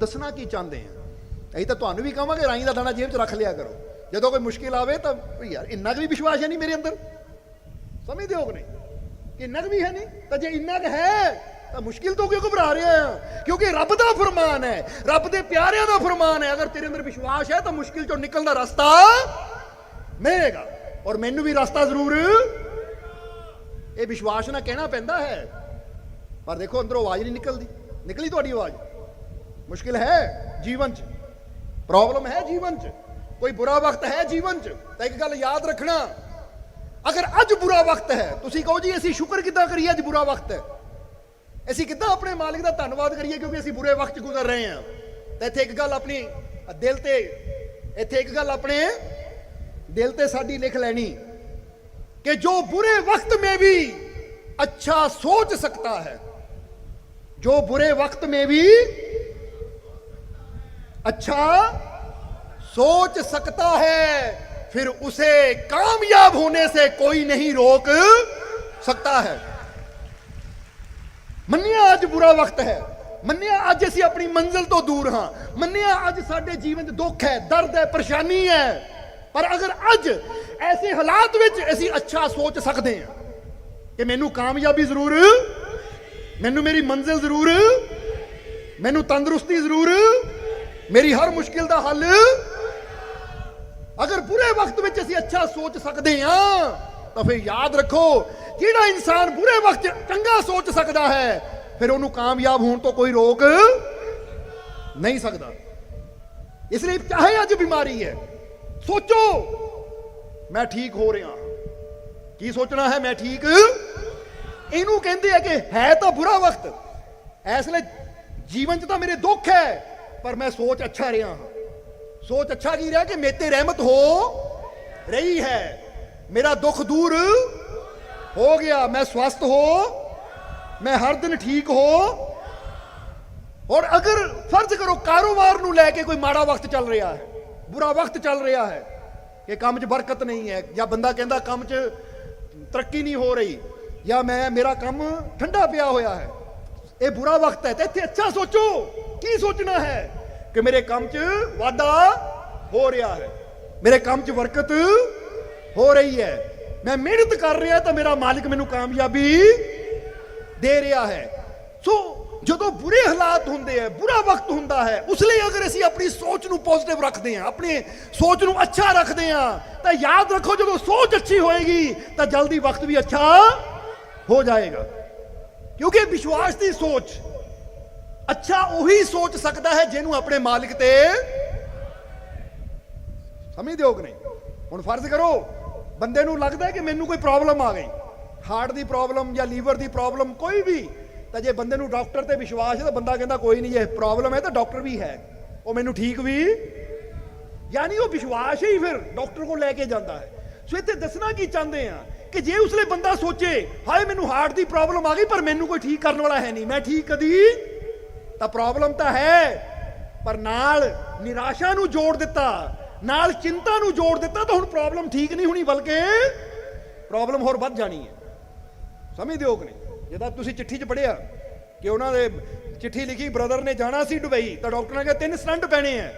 ਦੱਸਣਾ ਕੀ ਚਾਹੁੰਦੇ ਆ? ਅਸੀਂ ਤਾਂ ਤੁਹਾਨੂੰ ਵੀ ਕਹਾਂਗੇ ਰਾਈ ਦਾ ਦਾਣਾ ਜੇਬ 'ਚ ਰੱਖ ਲਿਆ ਕਰੋ। ਜਦੋਂ ਕੋਈ ਮੁਸ਼ਕਿਲ ਆਵੇ ਤਾਂ ਯਾਰ, ਇੰਨਾ ਕੁ ਵੀ ਵਿਸ਼ਵਾਸ ਹੈ ਨਹੀਂ ਮੇਰੇ ਅੰਦਰ? ਸਮਝਦੇ ਹੋ ਕਿ ਨਹੀਂ? ਇੰਨਾ ਕੁ ਵੀ ਹੈ ਨਹੀਂ? ਤਾਂ ਜੇ ਇੰਨਾ ਕੁ ਹੈ, ਤਾਂ ਮੁਸ਼ਕਿਲ ਤੋਂ ਕਿਉਂ ਘਬਰਾ ਰਿਹਾ ਆ? ਕਿਉਂਕਿ ਰੱਬ ਦਾ ਫਰਮਾਨ ਹੈ, ਰੱਬ ਦੇ ਪਿਆਰਿਆਂ ਦਾ ਫਰਮਾਨ ਹੈ। ਅਗਰ ਤੇਰੇ ਅੰਦਰ ਵਿਸ਼ਵਾਸ ਹੈ ਤਾਂ ਮੁਸ਼ਕਿਲ ਚੋਂ ਨਿਕਲਣ ਦਾ ਰਸਤਾ ਮਿਲੇਗਾ। ਔਰ ਮੈਨੂੰ ਵੀ ਰਸਤਾ ਜ਼ਰੂਰ ਇਹ ਵਿਸ਼ਵਾਸ ਨਾਲ ਕਹਿਣਾ ਪੈਂਦਾ ਹੈ। ਪਰ ਦੇਖੋ, ਅੰਦਰੋਂ ਆਵਾਜ਼ ਨਹੀਂ ਨਿਕਲਦੀ। ਨਿਕਲੀ ਤੁਹਾਡੀ ਆਵਾਜ਼? ਮੁਸ਼ਕਿਲ ਹੈ ਜੀਵਨ 'ਚ ਪ੍ਰੋਬਲਮ ਹੈ ਜੀਵਨ 'ਚ ਕੋਈ ਬੁਰਾ ਵਕਤ ਹੈ ਜੀਵਨ 'ਚ ਤਾਂ ਇੱਕ ਗੱਲ ਯਾਦ ਰੱਖਣਾ ਅਗਰ ਅੱਜ ਬੁਰਾ ਵਕਤ ਹੈ ਤੁਸੀਂ ਕਹੋ ਜੀ ਅਸੀਂ ਸ਼ੁਕਰ ਕਿੱਦਾਂ ਕਰੀਏ ਅੱਜ ਬੁਰਾ ਵਕਤ ਹੈ ਅਸੀਂ ਕਿੱਦਾਂ ਆਪਣੇ ਮਾਲਿਕ ਦਾ ਧੰਨਵਾਦ ਕਰੀਏ ਕਿਉਂਕਿ ਅਸੀਂ ਬੁਰੇ ਵਕਤ 'ਚ ਗੁਜ਼ਰ ਰਹੇ ਹਾਂ ਤਾਂ ਇੱਥੇ ਇੱਕ ਗੱਲ ਆਪਣੀ ਦਿਲ ਤੇ ਇੱਥੇ ਇੱਕ ਗੱਲ ਆਪਣੇ ਦਿਲ ਤੇ ਸਾਡੀ ਲਿਖ ਲੈਣੀ कि जो बुरे वक्त में भी अच्छा सोच सकता है जो बुरे वक्त में भी अच्छा सोच सकता है फिर उसे कामयाब होने से कोई नहीं रोक सकता है ਮੰਨਿਆ ਅੱਜ ਬੁਰਾ ਵਕਤ ਹੈ ਮੰਨਿਆ ਅੱਜ ਅਸੀਂ ਆਪਣੀ ਮੰਜ਼ਿਲ ਤੋਂ ਦੂਰ ਹਾਂ ਮੰਨਿਆ ਅੱਜ ਸਾਡੇ ਜੀਵਨ 'ਚ ਦੁੱਖ ਹੈ ਦਰਦ ਹੈ ਪਰੇਸ਼ਾਨੀ ਹੈ ਪਰ ਅਗਰ ਅੱਜ ਐਸੇ ਹਾਲਾਤ ਵਿੱਚ ਅਸੀਂ ਅੱਛਾ ਸੋਚ ਸਕਦੇ ਹਾਂ ਕਿ ਮੈਨੂੰ ਕਾਮਯਾਬੀ ਜ਼ਰੂਰ ਮੈਨੂੰ ਮੇਰੀ ਮੰਜ਼ਿਲ ਜ਼ਰੂਰ ਮੈਨੂੰ ਤੰਦਰੁਸਤੀ ਜ਼ਰੂਰ ਮੇਰੀ ਹਰ ਮੁਸ਼ਕਿਲ ਦਾ ਹੱਲ। ਅਗਰ ਬੁਰੇ ਵਕਤ ਵਿੱਚ ਅਸੀਂ ਅੱਛਾ ਸੋਚ ਸਕਦੇ ਹਾਂ, ਤਾਂ ਫਿਰ ਯਾਦ ਰੱਖੋ, ਜਿਹੜਾ ਇਨਸਾਨ ਬੁਰੇ ਵਕਤ ਚੰਗਾ ਸੋਚ ਸਕਦਾ ਹੈ, ਫਿਰ ਉਹਨੂੰ ਕਾਮਯਾਬ ਹੋਣ ਤੋਂ ਕੋਈ ਰੋਕ ਨਹੀਂ ਸਕਦਾ। ਇਸ ਲਈ ਚਾਹੇ ਅੱਜ ਬਿਮਾਰੀ ਹੈ, ਸੋਚੋ, ਮੈਂ ਠੀਕ ਹੋ ਰਿਹਾ ਕੀ ਸੋਚਣਾ ਹੈ, ਮੈਂ ਠੀਕ? ਇਹਨੂੰ ਕਹਿੰਦੇ ਆ ਕਿ ਹੈ ਤਾਂ ਬੁਰਾ ਵਕਤ। ਇਸ ਲਈ ਜੀਵਨ 'ਚ ਤਾਂ ਮੇਰੇ ਦੁੱਖ ਹੈ। ਪਰ ਮੈਂ ਸੋਚ ਅੱਛਾ ਰਿਹਾ ਹਾਂ। ਸੋਚ ਅੱਛਾ ਕੀ ਰਿਹਾ ਕਿ ਮੇਤੇ ਰਹਿਮਤ ਹੋ ਰਹੀ ਹੈ। ਮੇਰਾ ਦੁੱਖ ਦੂਰ ਹੋ ਗਿਆ। ਮੈਂ ਸਵਸਥ ਹੋ, ਮੈਂ ਹਰ ਦਿਨ ਠੀਕ ਹੋ। ਔਰ ਅਗਰ ਫਰਜ਼ ਕਰੋ ਕਾਰੋਬਾਰ ਨੂੰ ਲੈ ਕੇ ਕੋਈ ਮਾੜਾ ਵਕਤ ਚੱਲ ਰਿਹਾ ਹੈ, ਬੁਰਾ ਵਕਤ ਚੱਲ ਰਿਹਾ ਹੈ, ਕਿ ਕੰਮ 'ਚ ਬਰਕਤ ਨਹੀਂ ਹੈ ਜਾਂ ਬੰਦਾ ਕਹਿੰਦਾ ਕੰਮ 'ਚ ਤਰੱਕੀ ਨਹੀਂ ਹੋ ਰਹੀ ਜਾਂ ਮੈਂ, ਮੇਰਾ ਕੰਮ ਠੰਡਾ ਪਿਆ ਹੋਇਆ ਹੈ, ਇਹ ਬੁਰਾ ਵਕਤ ਹੈ ਤੇ ਇੱਥੇ ਅੱਛਾ ਸੋਚੋ। ਕੀ ਸੋਚਣਾ ਹੈ? ਕਿ ਮੇਰੇ ਕੰਮ 'ਚ ਵਾਧਾ ਹੋ ਰਿਹਾ ਹੈ। ਮੇਰੇ ਕੰਮ 'ਚ ਬਰਕਤ ਹੋ ਰਹੀ ਹੈ। ਮੈਂ ਮਿਹਨਤ ਕਰ ਰਿਹਾ ਤਾਂ ਮੇਰਾ ਮਾਲਿਕ ਮੈਨੂੰ ਕਾਮਯਾਬੀ ਦੇ ਰਿਹਾ ਹੈ। ਸੋ ਜਦੋਂ ਬੁਰੇ ਹਾਲਾਤ ਹੁੰਦੇ ਆ ਬੁਰਾ ਵਕਤ ਹੁੰਦਾ ਹੈ, ਉਸ ਲਈ ਅਗਰ ਅਸੀਂ ਆਪਣੀ ਸੋਚ ਨੂੰ ਪੋਜ਼ਿਟਿਵ ਰੱਖਦੇ ਹਾਂ, ਆਪਣੀ ਸੋਚ ਨੂੰ ਅੱਛਾ ਰੱਖਦੇ ਹਾਂ, ਤਾਂ ਯਾਦ ਰੱਖੋ ਜਦੋਂ ਸੋਚ ਅੱਛੀ ਹੋਏਗੀ, ਤਾਂ ਜਲਦੀ ਵਕਤ ਵੀ ਅੱਛਾ ਹੋ ਜਾਏਗਾ। ਕਿਉਂਕਿ ਵਿਸ਼ਵਾਸ ਦੀ ਸੋਚ ਅੱਛਾ, ਉਹੀ ਸੋਚ ਸਕਦਾ ਹੈ ਜਿਹਨੂੰ ਆਪਣੇ ਮਾਲਿਕ ਤੇ ਸਮਝਦੇ ਹੋ ਕਿ ਨਹੀਂ? ਹੁਣ ਫਰਜ਼ ਕਰੋ, ਬੰਦੇ ਨੂੰ ਲੱਗਦਾ ਕਿ ਮੈਨੂੰ ਕੋਈ ਪ੍ਰੋਬਲਮ ਆ ਗਈ। ਹਾਰਟ ਦੀ ਪ੍ਰੋਬਲਮ ਜਾਂ ਲੀਵਰ ਦੀ ਪ੍ਰੋਬਲਮ ਕੋਈ ਵੀ, ਤਾਂ ਜੇ ਬੰਦੇ ਨੂੰ ਡਾਕਟਰ ਤੇ ਵਿਸ਼ਵਾਸ ਹੈ ਤਾਂ ਬੰਦਾ ਕਹਿੰਦਾ ਕੋਈ ਨਹੀਂ, ਜੇ ਪ੍ਰੋਬਲਮ ਹੈ ਤਾਂ ਡਾਕਟਰ ਵੀ ਹੈ। ਉਹ ਮੈਨੂੰ ਠੀਕ ਵੀ, ਯਾਨੀ ਉਹ ਵਿਸ਼ਵਾਸ ਹੀ ਫਿਰ ਡਾਕਟਰ ਕੋਲ ਲੈ ਕੇ ਜਾਂਦਾ ਹੈ। ਸੋ ਇੱਥੇ ਦੱਸਣਾ ਕੀ ਚਾਹੁੰਦੇ ਆ ਕਿ ਜੇ ਉਸਲੇ ਬੰਦਾ ਸੋਚੇ, ਹਾਏ, ਮੈਨੂੰ ਹਾਰਟ ਦੀ ਪ੍ਰੋਬਲਮ ਆ ਗਈ, ਪਰ ਮੈਨੂੰ ਕੋਈ ਠੀਕ ਕਰਨ ਵਾਲਾ ਹੈ ਨਹੀਂ। ਮੈਂ ਠੀਕ ਕਦੀ ਤਾਂ ਪ੍ਰੋਬਲਮ ਤਾਂ ਹੈ। ਪਰ ਨਾਲ ਨਿਰਾਸ਼ਾ ਨੂੰ ਜੋੜ ਦਿੱਤਾ, ਨਾਲ ਚਿੰਤਾ ਨੂੰ ਜੋੜ ਦਿੱਤਾ ਤਾਂ ਹੁਣ ਪ੍ਰੋਬਲਮ ਠੀਕ ਨਹੀਂ ਹੋਣੀ, ਬਲਕਿ ਪ੍ਰੋਬਲਮ ਹੋਰ ਵੱਧ ਜਾਣੀ ਹੈ। ਸਮਝਦੇ ਹੋ ਕਿ ਨਹੀਂ? ਜਦੋਂ ਤੁਸੀਂ ਚਿੱਠੀ 'ਚ ਪੜਿਆ ਕਿ ਉਹਨਾਂ ਦੇ ਚਿੱਠੀ ਲਿਖੀ ਬ੍ਰਦਰ ਨੇ ਜਾਣਾ ਸੀ ਦੁਬਈ, ਤਾਂ ਡਾਕਟਰ ਨੇ ਕਿਹਾ ਤਿੰਨ ਸਟੰਟ ਪੈਣੇ ਆ।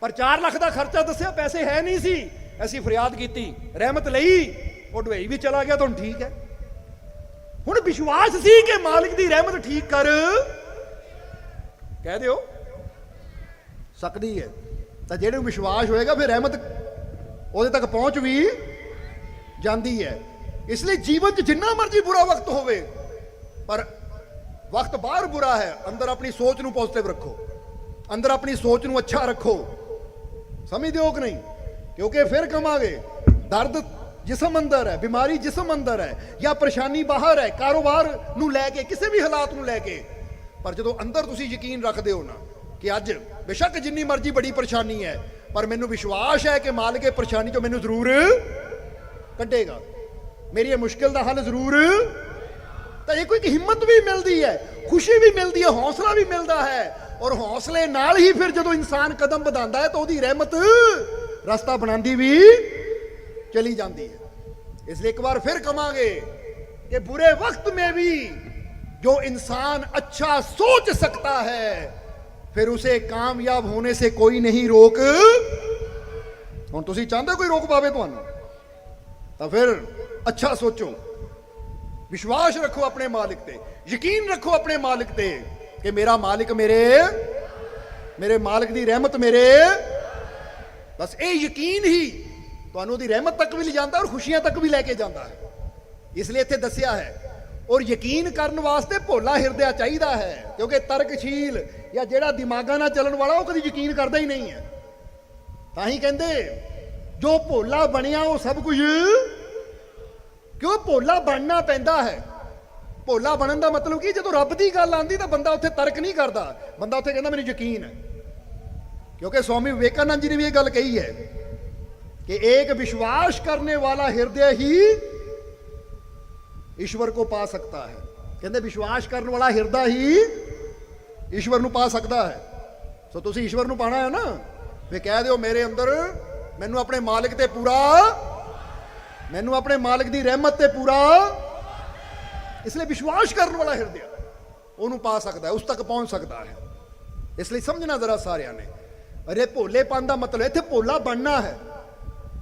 ਪਰ 4 ਲੱਖ ਦਾ ਖਰਚਾ ਦੱਸਿਆ, ਪੈਸੇ ਹੈ ਨਹੀਂ ਸੀ। ਅਸੀਂ ਫਰਿਆਦ ਕੀਤੀ, ਰਹਿਮਤ ਲਈ, ਉਹ ਦੁਬਈ ਵੀ ਚਲਾ ਗਿਆ ਤੁਹਾਨੂੰ ਠੀਕ ਹੈ। ਹੁਣ ਵਿਸ਼ਵਾਸ ਸੀ ਕਿ ਮਾਲਕ ਦੀ ਰਹਿਮਤ ਠੀਕ ਕਰ ਕਹਿ ਦਿਓ। ਸਕਦੀ ਹੈ ਤਾਂ ਜਿਹੜੇ ਨੂੰ ਵਿਸ਼ਵਾਸ ਹੋਏਗਾ, ਫਿਰ ਰਹਿਮਤ ਉਹਦੇ ਤੱਕ ਪਹੁੰਚ ਵੀ ਜਾਂਦੀ ਹੈ ਇਸ ਲਈ ਜੀਵਨ 'ਚ ਜਿੰਨਾ ਮਰਜ਼ੀ ਬੁਰਾ ਵਕਤ ਹੋਵੇ, ਪਰ ਵਕਤ ਬਾਹਰ ਬੁਰਾ ਹੈ। ਅੰਦਰ ਆਪਣੀ ਸੋਚ ਨੂੰ ਪੋਜ਼ਿਟਿਵ ਰੱਖੋ। ਅੰਦਰ ਆਪਣੀ ਸੋਚ ਨੂੰ ਅੱਛਾ ਰੱਖੋ। ਸਮਝਦੇ ਹੋ ਕਿ ਨਹੀਂ? ਕਿਉਂਕਿ ਫਿਰ ਕਮਾਂਗੇ। ਦਰਦ ਜਿਸਮ ਅੰਦਰ ਹੈ, ਬਿਮਾਰੀ ਜਿਸਮ ਅੰਦਰ ਹੈ, ਜਾਂ ਪਰੇਸ਼ਾਨੀ ਬਾਹਰ ਹੈ, ਕਾਰੋਬਾਰ ਨੂੰ ਲੈ ਕੇ, ਕਿਸੇ ਵੀ ਹਾਲਾਤ ਨੂੰ ਲੈ ਕੇ ਪਰ ਜਦੋਂ ਅੰਦਰ ਤੁਸੀਂ ਯਕੀਨ ਰੱਖਦੇ ਹੋ ਨਾ ਕਿ ਅੱਜ ਬੇਸ਼ੱਕ ਜਿੰਨੀ ਮਰਜ਼ੀ ਬੜੀ ਪਰੇਸ਼ਾਨੀ ਹੈ, ਪਰ ਮੈਨੂੰ ਵਿਸ਼ਵਾਸ ਹੈ ਕਿ ਮਾਲਕ ਇਹ ਪਰੇਸ਼ਾਨੀ ਚੋਂ ਮੈਨੂੰ ਜ਼ਰੂਰ ਕੱਢੇਗਾ। ਮੇਰੀ ਇਹ ਮੁਸ਼ਕਿਲ ਦਾ ਹੱਲ ਜ਼ਰੂਰ ਤਾਂ ਇਹ ਕੋਈ ਹਿੰਮਤ ਵੀ ਮਿਲਦੀ ਹੈ, ਖੁਸ਼ੀ ਵੀ ਮਿਲਦੀ ਹੈ, ਹੌਸਲਾ ਵੀ ਮਿਲਦਾ ਹੈ ਔਰ ਹੌਸਲੇ ਨਾਲ ਹੀ ਫਿਰ ਜਦੋਂ ਇਨਸਾਨ ਕਦਮ ਵਧਾਉਂਦਾ ਹੈ ਤਾਂ ਉਹਦੀ ਰਹਿਮਤ ਰਸਤਾ ਬਣਾਉਂਦੀ ਵੀ ਚਲੀ ਜਾਂਦੀ ਹੈ। ਇਸ ਲਈ ਇੱਕ ਵਾਰ ਫਿਰ ਕਵਾਂਗੇ ਕਿ ਬੁਰੇ ਵਕਤ में ਵੀ जो इंसान अच्छा सोच सकता है ਫਿਰ ਉਸੇ ਕਾਮਯਾਬ ਹੋਣੇ ਸੇ ਕੋਈ ਨਹੀਂ ਰੋਕ ਹੁਣ ਤੁਸੀਂ ਚਾਹੁੰਦੇ ਹੋ ਕੋਈ ਰੋਕ ਪਾਵੇ ਤੁਹਾਨੂੰ ਤਾਂ ਫਿਰ ਅੱਛਾ ਸੋਚੋ ਵਿਸ਼ਵਾਸ ਰੱਖੋ ਆਪਣੇ ਮਾਲਿਕ ਤੇ ਯਕੀਨ ਰੱਖੋ ਆਪਣੇ ਮਾਲਿਕ ਤੇ ਕਿ ਮੇਰਾ ਮਾਲਿਕ ਮੇਰੇ ਮੇਰੇ ਮਾਲਿਕ ਦੀ ਰਹਿਮਤ ਮੇਰੇ ਬਸ ਇਹ ਯਕੀਨ ਹੀ ਤੁਹਾਨੂੰ ਉਹਦੀ ਰਹਿਮਤ ਤੱਕ ਵੀ ਲਿਜਾਂਦਾ ਔਰ ਖੁਸ਼ੀਆਂ ਤੱਕ ਵੀ ਲੈ ਕੇ ਜਾਂਦਾ ਹੈ ਇਸ ਲਈ ਇੱਥੇ ਦੱਸਿਆ ਹੈ ਔਰ ਯਕੀਨ ਕਰਨ ਵਾਸਤੇ ਭੋਲਾ ਹਿਰਦਿਆ ਚਾਹੀਦਾ ਹੈ, ਕਿਉਂਕਿ ਤਰਕਸ਼ੀਲ ਜਾਂ ਜਿਹੜਾ ਦਿਮਾਗਾਂ ਨਾਲ ਚੱਲਣ ਵਾਲਾ ਉਹ ਕਦੀ ਯਕੀਨ ਕਰਦਾ ਹੀ ਨਹੀਂ ਹੈ। ਤਾਂ ਹੀ ਕਹਿੰਦੇ, ਜੋ ਭੋਲਾ ਬਣਿਆ ਉਹ ਸਭ ਕੁਝ ਕਿਉਂ ਭੋਲਾ ਬਣਨਾ ਪੈਂਦਾ ਹੈ? ਭੋਲਾ ਬਣਨ ਦਾ ਮਤਲਬ ਕੀ, ਜਦੋਂ ਰੱਬ ਦੀ ਗੱਲ ਆਂਦੀ ਤਾਂ ਬੰਦਾ ਉੱਥੇ ਤਰਕ ਨਹੀਂ ਕਰਦਾ। ਬੰਦਾ ਉੱਥੇ ਕਹਿੰਦਾ, ਮੈਨੂੰ ਯਕੀਨ ਹੈ। ਕਿਉਂਕਿ ਸਵਾਮੀ ਵਿਵੇਕਾਨੰਦ ਜੀ ਨੇ ਵੀ ਇਹ ਗੱਲ ਕਹੀ ਹੈ ਕਿ ਇੱਕ ਵਿਸ਼ਵਾਸ ਕਰਨੇ ਵਾਲਾ ਹਿਰਦੈ ਹੀ ਈਸ਼ਵਰ ਕੋ ਪਾ ਸਕਦਾ ਹੈ। ਕਹਿੰਦੇ ਵਿਸ਼ਵਾਸ ਕਰਨ ਵਾਲਾ ਹਿਰਦਾ ਹੀ ਈਸ਼ਵਰ ਨੂੰ ਪਾ ਸਕਦਾ ਹੈ। ਸੋ ਤੁਸੀਂ ਈਸ਼ਵਰ ਨੂੰ ਪਾਣਾ ਹੈ ਨਾ? ਵੇ ਕਹਿ ਦਿਓ ਮੇਰੇ ਅੰਦਰ ਮੈਨੂੰ ਆਪਣੇ ਮਾਲਕ ਤੇ ਪੂਰਾ ਮੈਨੂੰ ਆਪਣੇ ਮਾਲਕ ਦੀ ਰਹਿਮਤ ਤੇ ਪੂਰਾ ਇਸ ਲਈ ਵਿਸ਼ਵਾਸ ਕਰਨ ਵਾਲਾ ਹਿਰਦਿਆ ਉਹਨੂੰ ਪਾ ਸਕਦਾ ਹੈ, ਉਸ ਤੱਕ ਪਹੁੰਚ ਸਕਦਾ ਹੈ। ਇਸ ਲਈ ਸਮਝਣਾ ਜ਼ਰਾ ਸਾਰਿਆਂ ਨੇ। ਅਰੇ ਭੋਲੇਪਨ ਦਾ ਮਤਲਬ, ਇੱਥੇ ਭੋਲਾ ਬਣਨਾ ਹੈ।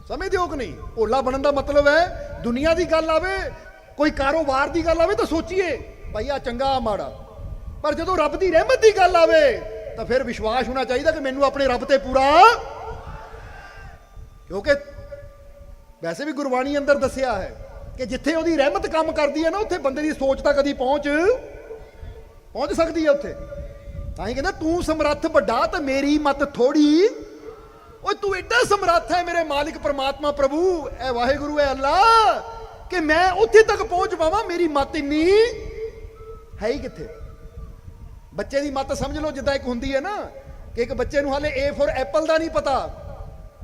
ਸਮਝਦੇ ਹੋ ਕਿ ਨਹੀਂ? ਭੋਲਾ ਬਣਨ ਦਾ ਮਤਲਬ ਹੈ, ਦੁਨੀਆ ਦੀ ਗੱਲ ਆਵੇ ਕੋਈ ਕਾਰੋਬਾਰ ਦੀ ਗੱਲ ਆਵੇ ਤਾਂ ਸੋਚੀਏ। ਭਾਈ ਆ ਚੰਗਾ ਆ ਮਾੜਾ। ਪਰ ਜਦੋਂ ਰੱਬ ਦੀ ਰਹਿਮਤ ਦੀ ਗੱਲ ਆਵੇ, ਤਾਂ ਫਿਰ ਵਿਸ਼ਵਾਸ ਹੋਣਾ ਚਾਹੀਦਾ ਕਿ ਮੈਨੂੰ ਆਪਣੇ ਰੱਬ ਤੇ ਪੂਰਾ ਕਿਉਂਕਿ ਵੈਸੇ ਵੀ ਗੁਰਬਾਣੀ ਅੰਦਰ ਦੱਸਿਆ ਹੈ ਕਿ ਜਿੱਥੇ ਉਹਦੀ ਰਹਿਮਤ ਕੰਮ ਕਰਦੀ ਹੈ ਨਾ, ਉੱਥੇ ਬੰਦੇ ਦੀ ਸੋਚ ਤਾਂ ਕਦੀ ਪਹੁੰਚ ਪਹੁੰਚ ਸਕਦੀ ਹੈ ਉੱਥੇ। ਤਾਂ ਹੀ ਕਹਿੰਦਾ, ਤੂੰ ਸਮਰੱਥ ਵੱਡਾ ਤੇ ਮੇਰੀ ਮਤ ਥੋੜੀ ਓਏ, ਤੂੰ ਐਡਾ ਸਮਰੱਥ ਹੈ ਮੇਰੇ ਮਾਲਿਕ ਪਰਮਾਤਮਾ ਪ੍ਰਭੂ। ਐ ਵਾਹਿਗੁਰੂ, ਐ ਅੱਲਾ। ਕਿ ਮੈਂ ਉੱਥੇ ਤੱਕ ਪਹੁੰਚ ਪਾਵਾਂ, ਮੇਰੀ ਮਤ ਇੰਨੀ ਹੈ ਹੀ ਕਿੱਥੇ? ਬੱਚੇ ਦੀ ਮਤ ਸਮਝ ਲਓ, ਜਿੱਦਾਂ ਇੱਕ ਹੁੰਦੀ ਹੈ ਨਾ, ਕਿ ਇੱਕ ਬੱਚੇ ਨੂੰ ਹਾਲੇ A ਫॉर ਐਪਲ ਦਾ ਨਹੀਂ ਪਤਾ,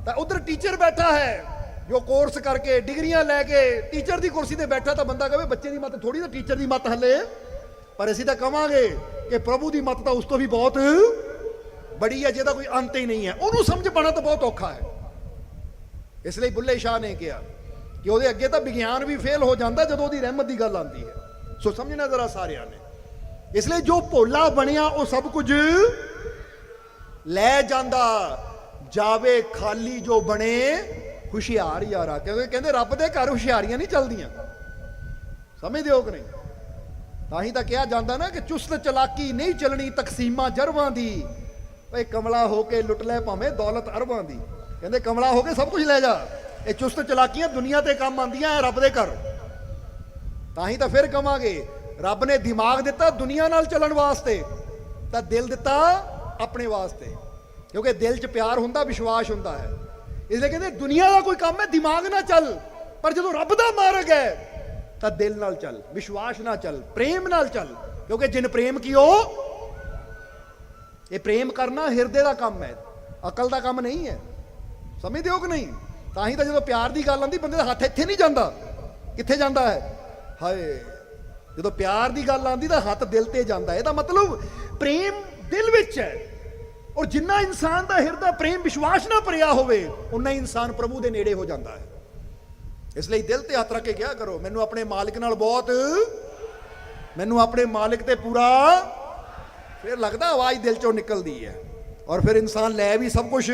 ਤਾਂ ਉਧਰ ਟੀਚਰ ਬੈਠਾ ਹੈ, ਜੋ ਕੋਰਸ ਕਰਕੇ, ਡਿਗਰੀਆਂ ਲੈ ਕੇ ਟੀਚਰ ਦੀ ਕੁਰਸੀ ਤੇ ਬੈਠਾ ਤਾਂ ਬੰਦਾ ਕਹੇ, ਬੱਚੇ ਦੀ ਮਤ ਥੋੜੀ ਤਾਂ ਟੀਚਰ ਦੀ ਮਤ ਹੱਲੇ, ਪਰ ਅਸੀਂ ਤਾਂ ਕਵਾਂਗੇ ਕਿ ਪ੍ਰਭੂ ਦੀ ਮਤ ਤਾਂ ਉਸ ਤੋਂ ਵੀ ਬਹੁਤ ਬੜੀ ਹੈ, ਜਿਹਦਾ ਕੋਈ ਅੰਤ ਹੀ ਨਹੀਂ ਹੈ। ਉਹਨੂੰ ਸਮਝ ਪਾਣਾ ਤਾਂ ਬਹੁਤ ਔਖਾ ਹੈ। ਇਸ ਲਈ ਬੁੱਲੇ ਸ਼ਾਹ ਨੇ ਕਿਹਾ ਕਿ ਉਹਦੇ ਅੱਗੇ ਤਾਂ ਵਿਗਿਆਨ ਵੀ ਫੇਲ ਹੋ ਜਾਂਦਾ ਜਦੋਂ ਉਹਦੀ ਰਹਿਮਤ ਦੀ ਗੱਲ ਆਉਂਦੀ ਹੈ। ਸੋ ਸਮਝਣਾ ਜ਼ਰਾ ਸਾਰਿਆਂ ਨੇ। ਇਸ ਲਈ ਜੋ ਭੋਲਾ ਬਣਿਆ, ਉਹ ਸਭ ਕੁਝ ਲੈ ਜਾਂਦਾ। ਜਾਵੇ ਖਾਲੀ ਜੋ ਬਣੇ, ਹੁਸ਼ਿਆਰ ਯਾਰਾ। ਕਿਉਂਕਿ ਕਹਿੰਦੇ ਰੱਬ ਦੇ ਘਰ ਹੁਸ਼ਿਆਰੀਆਂ ਨਹੀਂ ਚੱਲਦੀਆਂ। ਸਮਝਦੇ ਹੋ ਕਿ ਨਹੀਂ? ਤਾਂ ਹੀ ਤਾਂ ਕਿਹਾ ਜਾਂਦਾ ਨਾ ਕਿ ਚੁਸਤ ਚਲਾਕੀ ਨਹੀਂ ਚੱਲਣੀ ਤਕਸੀਮਾਂ ਜਰਵਾਂ ਦੀ। ਓਏ ਕਮਲਾ ਹੋ ਕੇ ਲੁੱਟ ਲੈ ਭਾਵੇਂ ਦੌਲਤ ਅਰਬਾਂ ਦੀ। ਕਹਿੰਦੇ ਕਮਲਾ ਹੋ ਕੇ ਸਭ ਕੁਝ ਲੈ ਜਾ। ਇਹ ਚੁਸਤ ਚਲਾਕੀਆਂ ਦੁਨੀਆ ਤੇ ਕੰਮ ਆਉਂਦੀਆਂ ਐ ਰੱਬ ਦੇ ਘਰ। ਤਾਂ ਹੀ ਤਾਂ ਫਿਰ ਕਵਾਂਗੇ, ਰੱਬ ਨੇ ਦਿਮਾਗ ਦਿੱਤਾ ਦੁਨੀਆ ਨਾਲ ਚੱਲਣ ਵਾਸਤੇ, ਤਾਂ ਦਿਲ ਦਿੱਤਾ ਆਪਣੇ ਵਾਸਤੇ। ਕਿਉਂਕਿ ਦਿਲ 'ਚ ਪਿਆਰ ਹੁੰਦਾ, ਵਿਸ਼ਵਾਸ ਹੁੰਦਾ ਹੈ। ਇਸ ਲਈ ਕਹਿੰਦੇ, ਦੁਨੀਆ ਦਾ ਕੋਈ ਕੰਮ ਹੈ, ਦਿਮਾਗ ਨਾਲ ਚੱਲ, ਪਰ ਜਦੋਂ ਰੱਬ ਦਾ ਮਾਰਗ ਹੈ, ਤਾਂ ਦਿਲ ਨਾਲ ਚੱਲ, ਵਿਸ਼ਵਾਸ ਨਾਲ ਚੱਲ, ਪ੍ਰੇਮ ਨਾਲ ਚੱਲ। ਕਿਉਂਕਿ ਜਿਨ ਪ੍ਰੇਮ ਕੀਓ, ਇਹ ਪ੍ਰੇਮ ਕਰਨਾ ਹਿਰਦੇ ਦਾ ਕੰਮ ਹੈ। ਅਕਲ ਦਾ ਕੰਮ ਨਹੀਂ ਹੈ। ਸਮਝਦੇ ਹੋ ਕਿ ਨਹੀਂ? ਤਾਂ ਹੀ ਤਾਂ ਜਦੋਂ ਪਿਆਰ ਦੀ ਗੱਲ ਆਉਂਦੀ, ਬੰਦੇ ਦਾ ਹੱਥ ਇੱਥੇ ਨਹੀਂ ਜਾਂਦਾ। ਕਿੱਥੇ ਜਾਂਦਾ ਹੈ? ਹਾਏ, ਜਦੋਂ ਪਿਆਰ ਦੀ ਗੱਲ ਆਉਂਦੀ ਤਾਂ ਹੱਥ ਦਿਲ ਤੇ ਜਾਂਦਾ ਇਹਦਾ ਮਤਲਬ ਪ੍ਰੇਮ ਦਿਲ ਵਿੱਚ ਹੈ। ਔਰ ਜਿੰਨਾ ਇਨਸਾਨ ਦਾ ਹਿਰਦਾ ਪ੍ਰੇਮ ਵਿਸ਼ਵਾਸ ਨਾਲ ਭਰਿਆ ਹੋਵੇ ਉਨਾ ਹੀ ਇਨਸਾਨ ਪ੍ਰਭੂ ਦੇ ਨੇੜੇ ਹੋ ਜਾਂਦਾ ਹੈ। ਇਸ ਲਈ ਦਿਲ ਤੇ ਹੱਥ ਰੱਖ ਕੇ ਕਿਹਾ ਕਰੋ, ਮੈਨੂੰ ਆਪਣੇ ਮਾਲਿਕ ਨਾਲ ਬਹੁਤ, ਮੈਨੂੰ ਆਪਣੇ ਮਾਲਕ ਤੇ ਪੂਰਾ, ਫਿਰ ਲੱਗਦਾ ਆਵਾਜ਼ ਦਿਲ ਚੋਂ ਨਿਕਲਦੀ ਹੈ। ਔਰ ਫਿਰ ਇਨਸਾਨ ਲੈ ਵੀ ਸਭ ਕੁਝ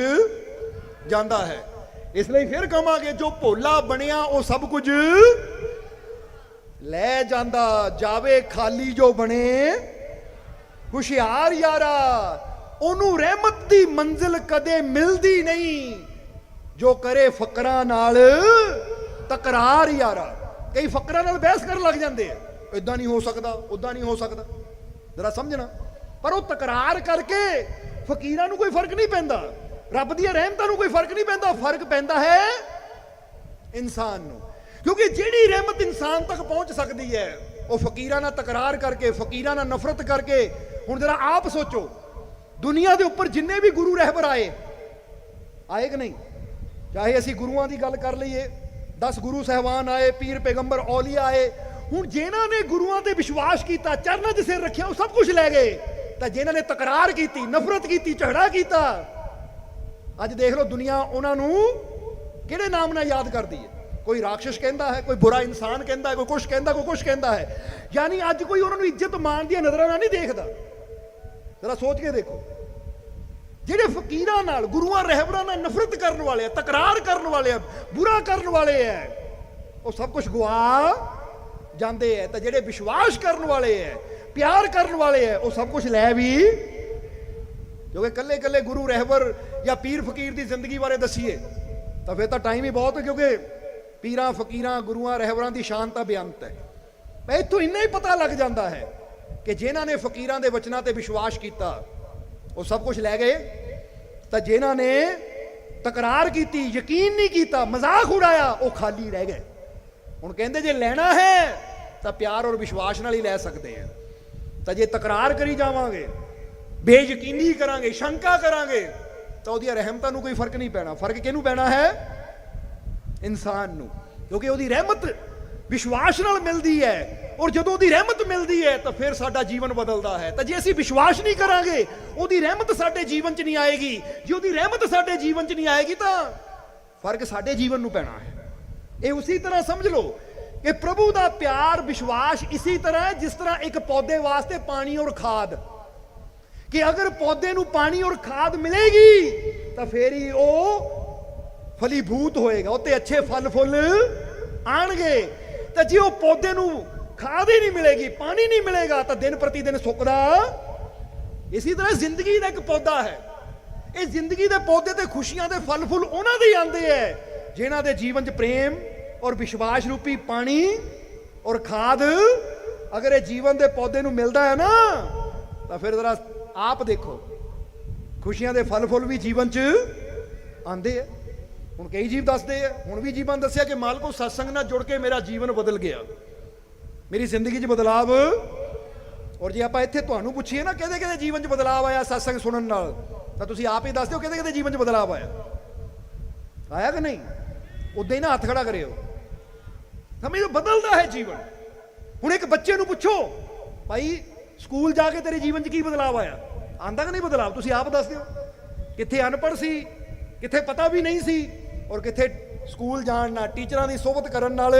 ਜਾਂਦਾ ਹੈ। ਇਸ ਲਈ ਫਿਰ ਕਹਾਂਗੇ ਜੋ ਭੋਲਾ ਬਣਿਆ ਉਹ ਸਭ ਕੁਝ ਲੈ ਜਾਂਦਾ, ਜਾਵੇ ਖਾਲੀ ਜੋ ਬਣੇ। ਹੁਸ਼ਿਆਰ ਯਾਰਾ, ਉਹਨੂੰ ਰਹਿਮਤ ਦੀ ਮੰਜ਼ਿਲ ਕਦੇ ਮਿਲਦੀ ਨਹੀਂ। ਜੋ ਕਰੇ ਫਕਰਾਂ ਨਾਲ, ਤਕਰਾਰ ਯਾਰਾ। ਕਈ ਫਕਰਾਂ ਨਾਲ ਬਹਿਸ ਕਰਨ ਲੱਗ ਜਾਂਦੇ ਆ। ਇਦਾਂ ਨਹੀਂ ਹੋ ਸਕਦਾ ਉਦਾਂ ਨਹੀਂ ਹੋ ਸਕਦਾ। ਜਰਾ ਸਮਝਣਾ। ਪਰ ਉਹ ਤਕਰਾਰ ਕਰਕੇ ਫਕੀਰਾਂ ਨੂੰ ਕੋਈ ਫ਼ਰਕ ਨਹੀਂ ਪੈਂਦਾ। ਰੱਬ ਦੀਆਂ ਰਹਿਮਤਾਂ ਨੂੰ ਕੋਈ ਫ਼ਰਕ ਨਹੀਂ ਪੈਂਦਾ ਫ਼ਰਕ ਪੈਂਦਾ ਹੈ ਇਨਸਾਨ ਨੂੰ। ਕਿਉਂਕਿ ਜਿਹੜੀ ਰਹਿਮਤ ਇਨਸਾਨ ਤੱਕ ਪਹੁੰਚ ਸਕਦੀ ਹੈ, ਉਹ ਫਕੀਰਾਂ ਨਾਲ ਤਕਰਾਰ ਕਰਕੇ, ਫਕੀਰਾਂ ਨਾਲ ਨਫ਼ਰਤ ਕਰਕੇ, ਹੁਣ ਜਰਾ ਆਪ ਸੋਚੋ, ਦੁਨੀਆ ਦੇ ਉੱਪਰ ਜਿੰਨੇ ਵੀ ਗੁਰੂ ਰਹਿਬਰ ਆਏ ਆਏ ਕਿ ਨਹੀਂ? ਚਾਹੇ ਅਸੀਂ ਗੁਰੂਆਂ ਦੀ ਗੱਲ ਕਰ ਲਈਏ 10 ਗੁਰੂ ਸਹਿਬਾਨ ਆਏ, ਪੀਰ ਪੈਗੰਬਰ ਔਲੀਆ ਆਏ, ਹੁਣ ਜਿਨ੍ਹਾਂ ਨੇ ਗੁਰੂਆਂ ਤੇ ਵਿਸ਼ਵਾਸ ਕੀਤਾ, ਚਰਨਾਂ 'ਚ ਸਿਰ ਰੱਖਿਆ, ਉਹ ਸਭ ਕੁਝ ਲੈ ਗਏ, ਤਾਂ ਜਿਨ੍ਹਾਂ ਨੇ ਤਕਰਾਰ ਕੀਤੀ, ਨਫ਼ਰਤ ਕੀਤੀ, ਝਗੜਾ ਕੀਤਾ ਅੱਜ ਦੇਖ ਲਓ ਦੁਨੀਆ ਉਹਨਾਂ ਨੂੰ ਕਿਹੜੇ ਨਾਮ ਨਾਲ ਯਾਦ ਕਰਦੀ ਹੈ? ਕੋਈ ਰਾਖਸ਼ ਕਹਿੰਦਾ ਹੈ, ਕੋਈ ਬੁਰਾ ਇਨਸਾਨ ਕਹਿੰਦਾ ਹੈ, ਕੋਈ ਕੁਛ ਕਹਿੰਦਾ, ਕੋਈ ਕੁਛ ਕਹਿੰਦਾ ਹੈ। ਯਾਨੀ ਅੱਜ ਕੋਈ ਉਹਨਾਂ ਨੂੰ ਇੱਜ਼ਤ ਮਾਣ ਦੀਆਂ ਨਜ਼ਰਾਂ ਨਾਲ ਨਹੀਂ ਦੇਖਦਾ। ਜ਼ਰਾ ਸੋਚ ਕੇ ਦੇਖੋ। ਜਿਹੜੇ ਫਕੀਰਾਂ ਨਾਲ, ਗੁਰੂਆਂ ਰਹਿਬਰਾਂ ਨਾਲ ਨਫ਼ਰਤ ਕਰਨ ਵਾਲੇ ਆ, ਤਕਰਾਰ ਕਰਨ ਵਾਲੇ ਆ, ਬੁਰਾ ਕਰਨ ਵਾਲੇ ਆ, ਉਹ ਸਭ ਕੁਝ ਗਵਾ ਜਾਂਦੇ ਆ। ਤਾਂ ਜਿਹੜੇ ਵਿਸ਼ਵਾਸ ਕਰਨ ਵਾਲੇ ਆ, ਪਿਆਰ ਕਰਨ ਵਾਲੇ ਆ, ਉਹ ਸਭ ਕੁਝ ਲੈ ਵੀ ਕਿਉਂਕਿ ਕੱਲੇ ਕੱਲੇ ਗੁਰੂ ਰਹਿਬਰ ਜਾਂ ਪੀਰ ਫਕੀਰ ਦੀ ਜ਼ਿੰਦਗੀ ਬਾਰੇ ਦਸੀਏ, ਤਾਂ ਫਿਰ ਤਾਂ ਟਾਈਮ ਹੀ ਬਹੁਤ ਹੈ ਕਿਉਂਕਿ ਪੀਰਾਂ, ਫਕੀਰਾਂ, ਗੁਰੂਆਂ, ਰਹਿਬਰਾਂ ਦੀ ਸ਼ਾਨ ਤਾਂ ਬੇਅੰਤ ਹੈ। ਪਰ ਇੱਥੋਂ ਇੰਨਾ ਹੀ ਪਤਾ ਲੱਗ ਜਾਂਦਾ ਹੈ ਕਿ ਜਿਨ੍ਹਾਂ ਨੇ ਫਕੀਰਾਂ ਦੇ ਵਚਨਾਂ ਤੇ ਵਿਸ਼ਵਾਸ ਕੀਤਾ, ਉਹ ਸਭ ਕੁਝ ਲੈ ਗਏ। ਤਾਂ ਜਿਨ੍ਹਾਂ ਨੇ ਤਕਰਾਰ ਕੀਤੀ, ਯਕੀਨ ਨਹੀਂ ਕੀਤਾ, ਮਜ਼ਾਕ ਉਡਾਇਆ, ਉਹ ਖਾਲੀ ਰਹਿ ਗਏ। ਹੁਣ ਕਹਿੰਦੇ ਜੇ ਲੈਣਾ ਹੈ, ਤਾਂ ਪਿਆਰ ਔਰ ਵਿਸ਼ਵਾਸ ਨਾਲ ਹੀ ਲੈ ਸਕਦੇ ਆ। ਤਾਂ ਜੇ ਤਕਰਾਰ ਕਰੀ ਜਾਵਾਂਗੇ, ਬੇਯਕੀਨੀ ਕਰਾਂਗੇ, ਸ਼ੰਕਾ ਕਰਾਂਗੇ ਤਾਂ ਉਹਦੀਆਂ ਰਹਿਮਤਾਂ ਨੂੰ ਕੋਈ ਫ਼ਰਕ ਨਹੀਂ ਪੈਣਾ। ਫ਼ਰਕ ਕਿਹਨੂੰ ਪੈਣਾ ਹੈ? ਇਨਸਾਨ ਨੂੰ। ਕਿਉਂਕਿ ਉਹਦੀ ਰਹਿਮਤ ਵਿਸ਼ਵਾਸ ਨਾਲ ਮਿਲਦੀ ਹੈ। ਔਰ ਜਦੋਂ ਉਹਦੀ ਰਹਿਮਤ ਮਿਲਦੀ ਹੈ, ਤਾਂ ਫਿਰ ਸਾਡਾ ਜੀਵਨ ਬਦਲਦਾ ਹੈ। ਤਾਂ ਜੇ ਅਸੀਂ ਵਿਸ਼ਵਾਸ ਨਹੀਂ ਕਰਾਂਗੇ, ਉਹਦੀ ਰਹਿਮਤ ਸਾਡੇ ਜੀਵਨ 'ਚ ਨਹੀਂ ਆਏਗੀ। ਜੇ ਉਹਦੀ ਰਹਿਮਤ ਸਾਡੇ ਜੀਵਨ 'ਚ ਨਹੀਂ ਆਏਗੀ, ਤਾਂ ਫ਼ਰਕ ਸਾਡੇ ਜੀਵਨ ਨੂੰ ਪੈਣਾ ਹੈ। ਇਹ ਉਸੇ ਤਰ੍ਹਾਂ ਸਮਝ ਲਓ ਕਿ ਪ੍ਰਭੂ ਦਾ ਪਿਆਰ, ਵਿਸ਼ਵਾਸ ਇਸੇ ਤਰ੍ਹਾਂ ਹੈ ਜਿਸ ਤਰ੍ਹਾਂ ਇੱਕ ਪੌਦੇ ਵਾਸਤੇ ਪਾਣੀ ਔਰ ਖਾਦ। ਕਿ ਅਗਰ ਪੌਦੇ ਨੂੰ ਪਾਣੀ ਔਰ ਖਾਦ ਮਿਲੇਗੀ, ਤਾਂ ਫੇਰ ਹੀ ਉਹ ਫਲੀਭੂਤ ਹੋਏਗਾ। ਉੱਤੇ ਅੱਛੇ ਫਲ ਫੁੱਲ ਆਣਗੇ। ਤਾਂ ਜੇ ਉਹ ਪੌਦੇ ਨੂੰ ਖਾਦ ਹੀ ਨਹੀਂ ਮਿਲੇਗੀ, ਪਾਣੀ ਨਹੀਂ ਮਿਲੇਗਾ, ਤਾਂ ਦਿਨ ਪ੍ਰਤੀ ਦਿਨ ਸੁੱਕਦਾ ਇਸੇ ਤਰ੍ਹਾਂ ਜ਼ਿੰਦਗੀ ਦਾ ਇੱਕ ਪੌਦਾ ਹੈ। ਇਹ ਜ਼ਿੰਦਗੀ ਦੇ ਪੌਦੇ ਤੇ ਖੁਸ਼ੀਆਂ ਦੇ ਫਲ ਫੁੱਲ ਉਹਨਾਂ ਦੇ ਆਉਂਦੇ ਐ ਜਿਨ੍ਹਾਂ ਦੇ ਜੀਵਨ 'ਚ ਪ੍ਰੇਮ ਔਰ ਵਿਸ਼ਵਾਸ ਰੂਪੀ ਪਾਣੀ ਔਰ ਖਾਦ ਅਗਰ ਇਹ ਜੀਵਨ ਦੇ ਪੌਦੇ ਨੂੰ ਮਿਲਦਾ ਹੈ ਨਾ, ਤਾਂ ਫਿਰ ਜ਼ਰਾ ਆਪ ਦੇਖੋ। ਖੁਸ਼ੀਆਂ ਦੇ ਫਲ ਫੁੱਲ ਵੀ ਜੀਵਨ 'ਚ ਆਉਂਦੇ ਆ। ਹੁਣ ਕਈ ਜੀਵ ਦੱਸਦੇ ਆ। ਹੁਣ ਵੀ ਜੀਵਨ ਦੱਸਿਆ ਕਿ ਮਾਲਕੋ ਸਤਸੰਗ ਨਾਲ ਜੁੜ ਕੇ ਮੇਰਾ ਜੀਵਨ ਬਦਲ ਗਿਆ। ਮੇਰੀ ਜ਼ਿੰਦਗੀ 'ਚ ਬਦਲਾਵ। ਔਰ ਜੇ ਆਪਾਂ ਇੱਥੇ ਤੁਹਾਨੂੰ ਪੁੱਛੀਏ ਨਾ, ਕਿਹਦੇ ਕਿਹਦੇ ਜੀਵਨ 'ਚ ਬਦਲਾਵ ਆਇਆ ਸਤਸੰਗ ਸੁਣਨ ਨਾਲ? ਤਾਂ ਤੁਸੀਂ ਆਪ ਹੀ ਦੱਸ ਦਿਓ ਕਿਹਦੇ ਕਿਹਦੇ ਜੀਵਨ 'ਚ ਬਦਲਾਵ ਆਇਆ। ਆਇਆ ਕਿ ਨਹੀਂ? ਉਦਾਂ ਹੀ ਨਾ ਹੱਥ ਖੜਾ ਕਰਿਓ। ਸਮਝੋ, ਬਦਲਦਾ ਹੈ ਜੀਵਨ। ਹੁਣ ਇੱਕ ਬੱਚੇ ਨੂੰ ਪੁੱਛੋ, ਭਾਈ ਸਕੂਲ ਜਾ ਕੇ ਤੇਰੇ ਜੀਵਨ 'ਚ ਕੀ ਬਦਲਾਵ ਆਇਆ? ਆਂਦਾ ਕਿ ਨਹੀਂ ਬਦਲਾਵ? ਤੁਸੀਂ ਆਪ ਦੱਸ ਦਿਓ। ਕਿੱਥੇ ਅਨਪੜ੍ਹ ਸੀ, ਕਿੱਥੇ ਪਤਾ ਵੀ ਨਹੀਂ ਸੀ, ਔਰ ਕਿੱਥੇ ਸਕੂਲ ਜਾਣ ਨਾਲ ਟੀਚਰਾਂ ਦੀ ਸੋਭਤ ਕਰਨ ਨਾਲ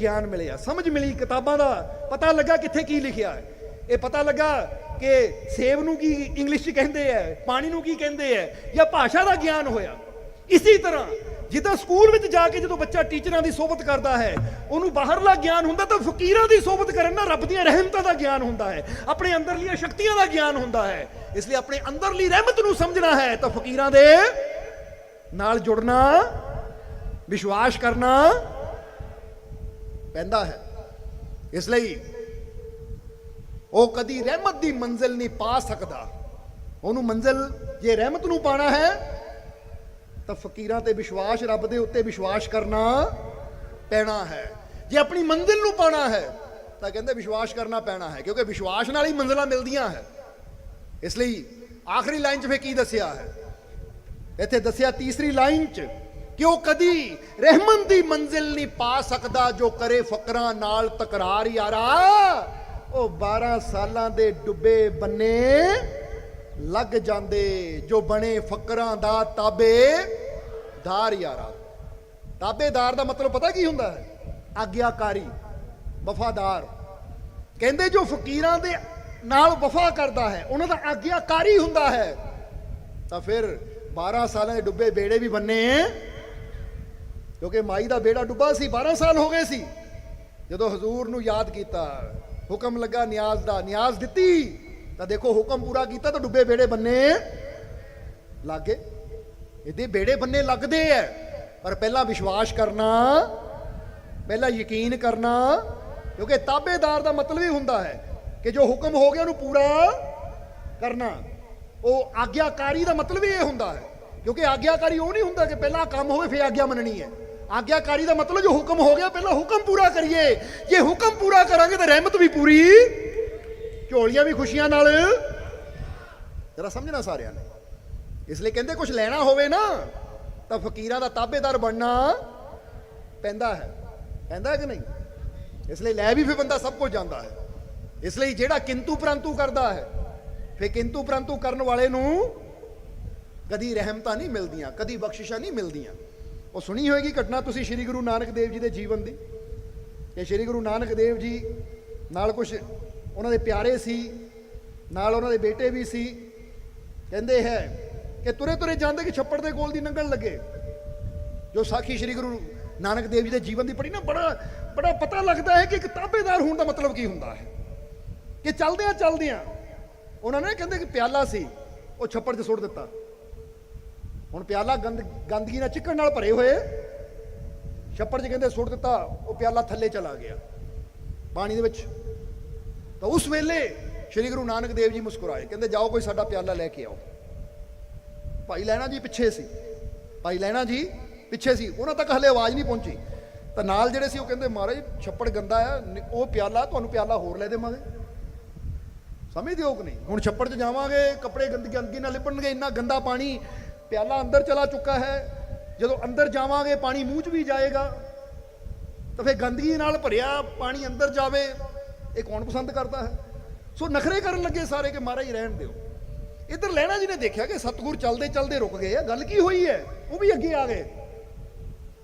ਗਿਆਨ ਮਿਲਿਆ। ਸਮਝ ਮਿਲੀ ਕਿਤਾਬਾਂ ਦਾ। ਪਤਾ ਲੱਗਾ ਕਿੱਥੇ ਕੀ ਲਿਖਿਆ ਹੈ। ਇਹ ਪਤਾ ਲੱਗਾ ਕਿ ਸੇਬ ਨੂੰ ਕੀ ਇੰਗਲਿਸ਼ 'ਚ ਕਹਿੰਦੇ ਆ ਪਾਣੀ ਨੂੰ ਕੀ ਕਹਿੰਦੇ ਆ ਜਾਂ ਭਾਸ਼ਾ ਦਾ ਗਿਆਨ ਹੋਇਆ। ਇਸੇ ਤਰ੍ਹਾਂ ਜਿੱਦਾਂ ਸਕੂਲ ਵਿੱਚ ਜਾ ਕੇ ਜਦੋਂ ਬੱਚਾ ਟੀਚਰਾਂ ਦੀ ਸੋਭਤ ਕਰਦਾ ਹੈ, ਉਹਨੂੰ ਬਾਹਰਲਾ ਗਿਆਨ ਹੁੰਦਾ ਤਾਂ ਫਕੀਰਾਂ ਦੀ ਸੋਭਤ ਕਰਨ ਨਾਲ ਰੱਬ ਦੀਆਂ ਰਹਿਮਤਾਂ ਦਾ ਗਿਆਨ ਹੁੰਦਾ ਹੈ, ਆਪਣੇ ਅੰਦਰਲੀਆਂ ਸ਼ਕਤੀਆਂ ਦਾ ਗਿਆਨ ਹੁੰਦਾ ਹੈ। ਇਸ ਲਈ ਆਪਣੇ ਅੰਦਰਲੀ ਰਹਿਮਤ ਨੂੰ ਸਮਝਣਾ ਹੈ ਤਾਂ ਫਕੀਰਾਂ ਦੇ ਨਾਲ ਜੁੜਨਾ, ਵਿਸ਼ਵਾਸ ਕਰਨਾ ਪੈਂਦਾ ਹੈ। ਇਸ ਲਈ ਉਹ ਕਦੀ ਰਹਿਮਤ ਦੀ ਮੰਜ਼ਿਲ ਨਹੀਂ ਪਾ ਸਕਦਾ। ਉਹਨੂੰ ਮੰਜ਼ਿਲ, ਜੇ ਰਹਿਮਤ ਨੂੰ ਪਾਣਾ ਹੈ ਤਾਂ ਫਕੀਰਾਂ ਤੇ ਵਿਸ਼ਵਾਸ, ਰੱਬ ਦੇ ਉੱਤੇ ਵਿਸ਼ਵਾਸ ਕਰਨਾ ਪੈਣਾ ਹੈ। ਜੇ ਆਪਣੀ ਮੰਜ਼ਿਲ ਨੂੰ ਪਾਣਾ ਹੈ, ਤਾਂ ਕਹਿੰਦੇ ਵਿਸ਼ਵਾਸ ਕਰਨਾ ਪੈਣਾ ਹੈ, ਕਿਉਂਕਿ ਵਿਸ਼ਵਾਸ ਨਾਲ ਹੀ ਮੰਜ਼ਿਲਾਂ ਮਿਲਦੀਆਂ ਹੈ। ਇਸ ਲਈ ਆਖਰੀ ਲਾਈਨ 'ਚ ਫੇ ਕੀ ਦੱਸਿਆ ਹੈ? ਇੱਥੇ ਦੱਸਿਆ ਤੀਸਰੀ ਲਾਈਨ 'ਚ ਕਿ ਉਹ ਕਦੀ ਰਹਿਮਨ ਦੀ ਮੰਜ਼ਿਲ ਨਹੀਂ ਪਾ ਸਕਦਾ ਜੋ ਕਰੇ ਫਕਰਾਂ ਨਾਲ ਤਕਰਾਰ, ਯਾਰਾ। ਉਹ 12 ਸਾਲਾਂ ਦੇ ਡੁੱਬੇ ਬੰਨੇ ਲੱਗ ਜਾਂਦੇ, ਜੋ ਬਣੇ ਫਕਰਾਂ ਦਾ ਤਾਬੇ ਯਾਰਾ। ਤਾਬੇਦਾਰ ਦਾ ਮਤਲਬ ਪਤਾ ਕੀ ਹੁੰਦਾ ਹੈ? ਆਗਿਆਕਾਰੀ, ਵਫਾਦਾਰ। ਕਹਿੰਦੇ ਜੋ ਫਕੀਰਾਂ ਦੇ ਨਾਲ ਵਫਾ ਕਰਦਾ ਹੈ, ਉਹਨਾਂ ਦਾ ਆਗਿਆਕਾਰੀ ਹੁੰਦਾ ਹੈ। ਤਾਂ ਫਿਰ 12 ਸਾਲਾਂ ਦੇ ਡੁੱਬੇ ਬੇੜੇ ਵੀ ਬੰਨੇ। ਕਿਉਂਕਿ ਮਾਈ ਦਾ ਬੇੜਾ ਡੁੱਬਾ ਸੀ 12 ਸਾਲ ਹੋ ਗਏ ਸੀ। ਜਦੋਂ ਹਜ਼ੂਰ ਨੂੰ ਯਾਦ ਕੀਤਾ, ਹੁਕਮ ਲੱਗਾ ਨਿਆਜ਼ ਦਾ, ਨਿਆਜ਼ ਦਿੱਤੀ। ਤਾਂ ਦੇਖੋ ਹੁਕਮ ਪੂਰਾ ਕੀਤਾ ਤਾਂ ਡੁੱਬੇ ਬੇੜੇ ਬੰਨੇ। ਲੱਗੇ। ਇਹਦੇ ਬੇੜੇ ਬੰਨੇ ਲੱਗਦੇ ਐ। ਪਰ ਪਹਿਲਾਂ ਵਿਸ਼ਵਾਸ ਕਰਨਾ, ਪਹਿਲਾਂ ਯਕੀਨ ਕਰਨਾ, ਕਿਉਂਕਿ ਤਾਬੇਦਾਰ ਦਾ ਮਤਲਬ ਹੀ ਹੁੰਦਾ ਹੈ ਕਿ ਜੋ ਹੁਕਮ ਹੋ ਗਿਆ ਉਹਨੂੰ ਪੂਰਾ ਕਰਨਾ। ਉਹ ਆਗਿਆਕਾਰੀ ਦਾ ਮਤਲਬ ਹੀ ਇਹ ਹੁੰਦਾ ਹੈ। ਕਿਉਂਕਿ ਆਗਿਆਕਾਰੀ ਉਹ ਨਹੀਂ ਹੁੰਦਾ ਕਿ ਪਹਿਲਾਂ ਕੰਮ ਹੋਵੇ ਫਿਰ ਆਗਿਆ ਮੰਨਣੀ ਹੈ। ਆਗਿਆਕਾਰੀ ਦਾ ਮਤਲਬ ਜੋ ਹੁਕਮ ਹੋ ਗਿਆ, ਪਹਿਲਾਂ ਹੁਕਮ ਪੂਰਾ ਕਰੀਏ। ਜੇ ਹੁਕਮ ਪੂਰਾ ਕਰਾਂਗੇ ਤਾਂ ਰਹਿਮਤ ਵੀ ਪੂਰੀ ਝੋਲੀਆਂ ਵੀ ਖੁਸ਼ੀਆਂ ਨਾਲ। ਜਰਾ ਸਮਝਣਾ ਸਾਰਿਆਂ ਨੇ। ਇਸ ਲਈ ਕਹਿੰਦੇ ਕੁਝ ਲੈਣਾ ਹੋਵੇ ਨਾ, ਤਾਂ ਫਕੀਰਾਂ ਦਾ ਤਾਬੇਦਾਰ ਬਣਨਾ ਪੈਂਦਾ ਹੈ। ਪੈਂਦਾ ਕਿ ਨਹੀਂ? ਇਸ ਲਈ ਲੈ ਵੀ ਫਿਰ ਬੰਦਾ ਸਭ ਕੁਝ ਜਾਂਦਾ ਹੈ। ਇਸ ਲਈ ਜਿਹੜਾ ਕਿੰਤੂ ਪ੍ਰੰਤੂ ਕਰਦਾ ਹੈ, ਫਿਰ ਕਿੰਤੂ ਪ੍ਰੰਤੂ ਕਰਨ ਵਾਲੇ ਨੂੰ ਕਦੀ ਰਹਿਮਤਾਂ ਨਹੀਂ ਮਿਲਦੀਆਂ, ਕਦੀ ਬਖਸ਼ਿਸ਼ਾਂ ਨਹੀਂ ਮਿਲਦੀਆਂ। ਉਹ ਸੁਣੀ ਹੋਏਗੀ ਘਟਨਾ ਤੁਸੀਂ ਸ੍ਰੀ ਗੁਰੂ ਨਾਨਕ ਦੇਵ ਜੀ ਦੇ ਜੀਵਨ ਦੀ। ਕਿ ਸ੍ਰੀ ਗੁਰੂ ਨਾਨਕ ਦੇਵ ਜੀ ਨਾਲ ਕੁਝ ਉਹਨਾਂ ਦੇ ਪਿਆਰੇ ਸੀ, ਨਾਲ ਉਹਨਾਂ ਦੇ ਬੇਟੇ ਵੀ ਸੀ। ਕਹਿੰਦੇ ਹੈ ਕਿ ਤੁਰੇ ਤੁਰੇ ਜਾਂਦੇ ਕਿ ਛੱਪੜ ਦੇ ਕੋਲ ਦੀ ਨੰਗਣ ਲੱਗੇ। ਜੋ ਸਾਖੀ ਸ੍ਰੀ ਗੁਰੂ ਨਾਨਕ ਦੇਵ ਜੀ ਦੇ ਜੀਵਨ ਦੀ ਪੜ੍ਹੀ ਨਾ, ਬੜਾ ਬੜਾ ਪਤਾ ਲੱਗਦਾ ਹੈ ਕਿ ਇੱਕ ਤਾਬੇਦਾਰ ਹੋਣ ਦਾ ਮਤਲਬ ਕੀ ਹੁੰਦਾ ਹੈ। ਕਿ ਚੱਲਦਿਆਂ ਚੱਲਦਿਆਂ ਉਹਨਾਂ ਨੇ ਕਹਿੰਦੇ ਕਿ ਪਿਆਲਾ ਸੀ, ਉਹ ਛੱਪੜ 'ਚ ਸੁੱਟ ਦਿੱਤਾ। ਹੁਣ ਪਿਆਲਾ ਗੰਦ, ਗੰਦਗੀ ਨਾਲ ਚਿੱਕਣ ਨਾਲ ਭਰੇ ਹੋਏ, ਛੱਪੜ 'ਚ ਕਹਿੰਦੇ ਸੁੱਟ ਦਿੱਤਾ, ਉਹ ਪਿਆਲਾ ਥੱਲੇ ਚਲਾ ਗਿਆ। ਪਾਣੀ ਦੇ ਵਿੱਚ ਤਾਂ ਉਸ ਵੇਲੇ ਸ੍ਰੀ ਗੁਰੂ ਨਾਨਕ ਦੇਵ ਜੀ ਮੁਸਕਰਾਏ, ਕਹਿੰਦੇ, ਜਾਓ ਕੋਈ ਸਾਡਾ ਪਿਆਲਾ ਲੈ ਕੇ ਆਓ। ਭਾਈ ਲੈਣਾ ਜੀ ਪਿੱਛੇ ਸੀ। ਭਾਈ ਲੈਣਾ ਜੀ ਪਿੱਛੇ ਸੀ। ਉਹਨਾਂ ਤੱਕ ਹਲੇ ਆਵਾਜ਼ ਨਹੀਂ ਪਹੁੰਚੀ। ਤਾਂ ਨਾਲ ਜਿਹੜੇ ਸੀ, ਉਹ ਕਹਿੰਦੇ, ਮਹਾਰਾਜ, ਛੱਪੜ ਗੰਦਾ ਆ ਉਹ ਪਿਆਲਾ, ਤੁਹਾਨੂੰ ਪਿਆਲਾ ਹੋਰ ਲੈ ਦੇਵਾਂਗੇ। ਸਮਝਦੇ ਹੋ ਕਿ ਨਹੀਂ? ਹੁਣ ਛੱਪੜ 'ਚ ਜਾਵਾਂਗੇ, ਕੱਪੜੇ ਗੰਦਗੀ ਗੰਦਗੀ ਨਾਲ ਲਿਪਣਗੇ ਇੰਨਾ ਗੰਦਾ ਪਾਣੀ ਪਿਆਲਾ ਅੰਦਰ ਚਲਾ ਚੁੱਕਾ ਹੈ। ਜਦੋਂ ਅੰਦਰ ਜਾਵਾਂਗੇ, ਪਾਣੀ ਮੂੰਹ 'ਚ ਵੀ ਜਾਏਗਾ, ਤਾਂ ਫਿਰ ਗੰਦਗੀ ਨਾਲ ਭਰਿਆ ਪਾਣੀ ਅੰਦਰ ਜਾਵੇ। ਇਹ ਕੌਣ ਪਸੰਦ ਕਰਦਾ ਹੈ? ਸੋ ਨਖਰੇ ਕਰਨ ਲੱਗੇ ਸਾਰੇ ਕਿ ਮਹਾਰਾਜ ਰਹਿਣ ਦਿਓ। ਇੱਧਰ ਲੈਣਾ ਜੀ ਨੇ ਦੇਖਿਆ ਕਿ ਸਤਗੁਰ ਚੱਲਦੇ ਚੱਲਦੇ ਰੁਕ ਗਏ ਆ। ਗੱਲ ਕੀ ਹੋਈ ਹੈ? ਉਹ ਵੀ ਅੱਗੇ ਆ ਗਏ।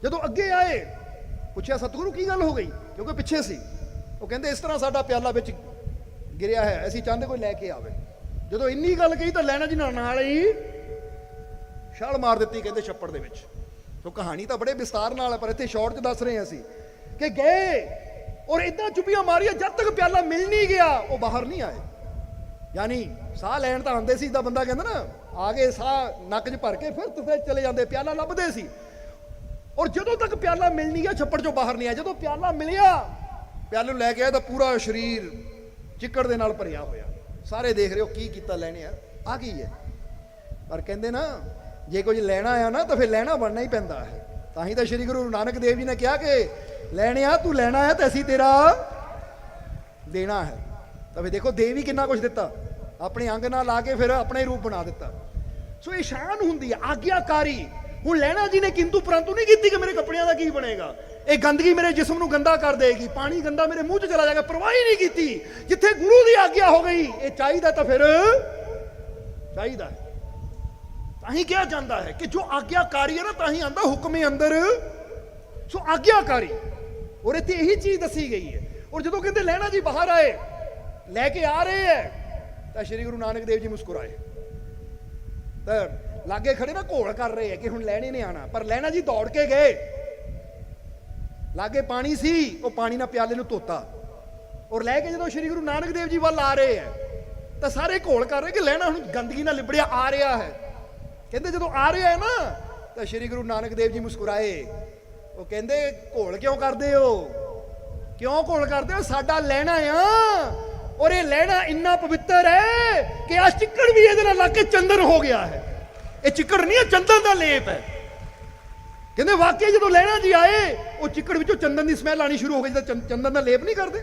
ਜਦੋਂ ਅੱਗੇ ਆਏ, ਪੁੱਛਿਆ, ਸਤਗੁਰੂ, ਕੀ ਗੱਲ ਹੋ ਗਈ? ਕਿਉਂਕਿ ਪਿੱਛੇ ਸੀ। ਉਹ ਕਹਿੰਦੇ, ਇਸ ਤਰ੍ਹਾਂ ਸਾਡਾ ਪਿਆਲਾ ਵਿੱਚ ਗਿਰਿਆ ਹੈ। ਅਸੀਂ ਚਾਹੁੰਦੇ ਕੋਈ ਲੈ ਕੇ ਆਵੇ। ਜਦੋਂ ਇੰਨੀ ਗੱਲ ਕਹੀ ਤਾਂ ਲੈਣਾ ਜੀ ਨਾਲ ਨਾਲ ਹੀ ਛਾਲ ਮਾਰ ਦਿੱਤੀ, ਕਹਿੰਦੇ, ਛੱਪੜ ਦੇ ਵਿੱਚ। ਸੋ ਕਹਾਣੀ ਤਾਂ ਬੜੇ ਵਿਸਤਾਰ ਨਾਲ ਹੈ ਪਰ ਇੱਥੇ ਸ਼ਾਰਟ 'ਚ ਦੱਸ ਰਹੇ ਹਾਂ ਅਸੀਂ ਕਿ ਗਏ। ਔਰ ਇਦਾਂ ਚੁੱਪੀਆਂ ਮਾਰੀਆਂ, ਜਦ ਤੱਕ ਪਿਆਲਾ ਮਿਲ ਨਹੀਂ ਗਿਆ, ਉਹ ਬਾਹਰ ਨਹੀਂ ਆਏ। ਯਾਨੀ ਸਾਹ ਲੈਣ ਤਾਂ ਆਉਂਦੇ ਸੀ ਤਾਂ ਬੰਦਾ ਕਹਿੰਦਾ ਨਾ, ਆ ਗਏ ਸਾਹ ਨੱਕ 'ਚ ਭਰ ਕੇ ਫਿਰ ਤੁਫੇ ਚਲੇ ਜਾਂਦੇ, ਪਿਆਲਾ ਲੱਭਦੇ ਸੀ। ਔਰ ਜਦੋਂ ਤੱਕ ਪਿਆਲਾ ਮਿਲ ਨਹੀਂ ਗਿਆ, ਛੱਪੜ 'ਚੋਂ ਬਾਹਰ ਨਹੀਂ ਆਇਆ। ਜਦੋਂ ਪਿਆਲਾ ਮਿਲਿਆ, ਪਿਆਲੇ ਨੂੰ ਲੈ ਕੇ ਆਇਆ ਤਾਂ ਪੂਰਾ ਸਰੀਰ ਚਿੱਕੜ ਦੇ ਨਾਲ ਭਰਿਆ ਹੋਇਆ। ਸਾਰੇ ਦੇਖ ਰਹੇ ਹੋ ਕੀ ਕੀਤਾ ਲੈਣੇ ਆ। ਆ ਕੀ ਹੈ? ਪਰ ਕਹਿੰਦੇ ਨਾ, ਜੇ ਕੁਝ ਲੈਣਾ ਆ ਨਾ, ਤਾਂ ਫਿਰ ਲੈਣਾ ਬਣਨਾ ਹੀ ਪੈਂਦਾ ਹੈ। ਤਾਂ ਹੀ ਤਾਂ ਸ੍ਰੀ ਗੁਰੂ ਨਾਨਕ ਦੇਵ ਜੀ ਨੇ ਕਿਹਾ ਕਿ ਲੈਣਿਆ ਤੂੰ ਲੈਣਾ ਹੈ ਤੇ ਅਸੀਂ ਤੇਰਾ ਦੇਣਾ ਹੈ। ਤਾਂ ਫਿਰ ਦੇਖੋ, ਦੇਵੀ ਕਿੰਨਾ ਕੁਝ ਦਿੱਤਾ। ਆਪਣੇ ਅੰਗ ਨਾਲ ਲਾ ਕੇ ਫਿਰ ਆਪਣੇ ਰੂਪ ਬਣਾ ਦਿੱਤਾ। ਸੋ ਇਹ ਸ਼ਾਨ ਹੁੰਦੀ ਹੈ ਆਗਿਆਕਾਰੀ। ਹੁਣ ਲੈਣਾ ਜੀ ਨੇ ਕਿੰਤੂ ਪਰੰਤੂ ਨਹੀਂ ਕੀਤੀ ਕਿ ਮੇਰੇ ਕੱਪੜਿਆਂ ਦਾ ਕੀ ਬਣੇਗਾ? ਇਹ ਗੰਦਗੀ ਮੇਰੇ ਜਿਸਮ ਨੂੰ ਗੰਦਾ ਕਰ ਦੇਗੀ, ਪਾਣੀ ਗੰਦਾ ਮੇਰੇ ਮੂੰਹ 'ਚ ਚਲਾ ਜਾਏਗਾ, ਪਰਵਾਹ ਹੀ ਨਹੀਂ ਕੀਤੀ। ਜਿੱਥੇ ਗੁਰੂ ਦੀ ਆਗਿਆ ਹੋ ਗਈ, ਇਹ ਚਾਹੀਦਾ ਤਾਂ ਫਿਰ ਚਾਹੀਦਾ ਤਾਂ ਹੀ ਕਿਹਾ ਜਾਂਦਾ ਹੈ ਕਿ ਜੋ ਆਗਿਆਕਾਰੀ ਹੈ ਨਾ, ਤਾਂ ਹੀ ਆਂਦਾ ਹੁਕਮੇ ਅੰਦਰ। ਸੋ ਆਗਿਆਕਾਰੀ ਔਰ ਇੱਥੇ ਇਹੀ ਚੀਜ਼ ਦੱਸੀ ਗਈ ਹੈ। ਔਰ ਜਦੋਂ ਕਹਿੰਦੇ ਲੈਣਾ ਜੀ ਬਾਹਰ ਆਏ, ਲੈ ਕੇ ਆ ਰਹੇ ਹੈ, ਤਾਂ ਸ੍ਰੀ ਗੁਰੂ ਨਾਨਕ ਦੇਵ ਜੀ ਮੁਸਕਰਾਏ। ਤਾਂ ਲਾਗੇ ਖੜੇ ਨਾ ਘੋਲ ਕਰ ਰਹੇ ਹੈ ਕਿ ਹੁਣ ਲੈਣੇ ਨੇ ਆਣਾ, ਪਰ ਲੈਣਾ ਜੀ ਦੌੜ ਕੇ ਗਏ। ਲਾਗੇ ਪਾਣੀ ਸੀ, ਉਹ ਪਾਣੀ ਨਾਲ ਪਿਆਲੇ ਨੂੰ ਧੋਤਾ। ਔਰ ਲੈ ਕੇ ਜਦੋਂ ਸ੍ਰੀ ਗੁਰੂ ਨਾਨਕ ਦੇਵ ਜੀ ਵੱਲ ਆ ਰਹੇ ਹੈ, ਤਾਂ ਸਾਰੇ ਘੋਲ ਕਰ ਰਹੇ ਕਿ ਲੈਣਾ ਹੁਣ ਗੰਦਗੀ ਨਾਲ ਲਿਬੜਿਆ ਆ ਰਿਹਾ ਹੈ। ਕਹਿੰਦੇ ਜਦੋਂ ਆ ਰਿਹਾ ਹੈ ਨਾ, ਤਾਂ ਸ੍ਰੀ ਗੁਰੂ ਨਾਨਕ ਦੇਵ ਜੀ ਮੁਸਕਰਾਏ। ਉਹ ਕਹਿੰਦੇ, ਘੋਲ ਕਿਉਂ ਕਰਦੇ ਹੋ? ਕਿਉਂ ਘੋਲ ਕਰਦੇ ਹੋ? ਸਾਡਾ ਲੈਣਾ ਆ। ਔਰ ਇਹ ਲੈਣਾ ਇੰਨਾ ਪਵਿੱਤਰ ਹੈ ਕਿ ਆ ਚਿੱਕੜ ਵੀ ਇਹਦੇ ਨਾਲ ਲੱਗ ਕੇ ਚੰਦਨ ਹੋ ਗਿਆ ਹੈ। ਇਹ ਚਿੱਕੜ ਨਹੀਂ ਹੈ ਚੰਦਨ ਦਾ ਲੇਪ ਹੈ। ਕਹਿੰਦੇ ਵਾਕਿਆ ਜਦੋਂ ਲੈਣਾ ਜੀ ਆਏ, ਉਹ ਚਿੱਕੜ ਵਿੱਚੋਂ ਚੰਦਨ ਦੀ ਸਮੈਲ ਆਣੀ ਸ਼ੁਰੂ ਹੋ ਗਈ, ਜਦੋਂ ਚੰ- ਚੰਦਨ ਦਾ ਲੇਪ ਨਹੀਂ ਕਰਦੇ।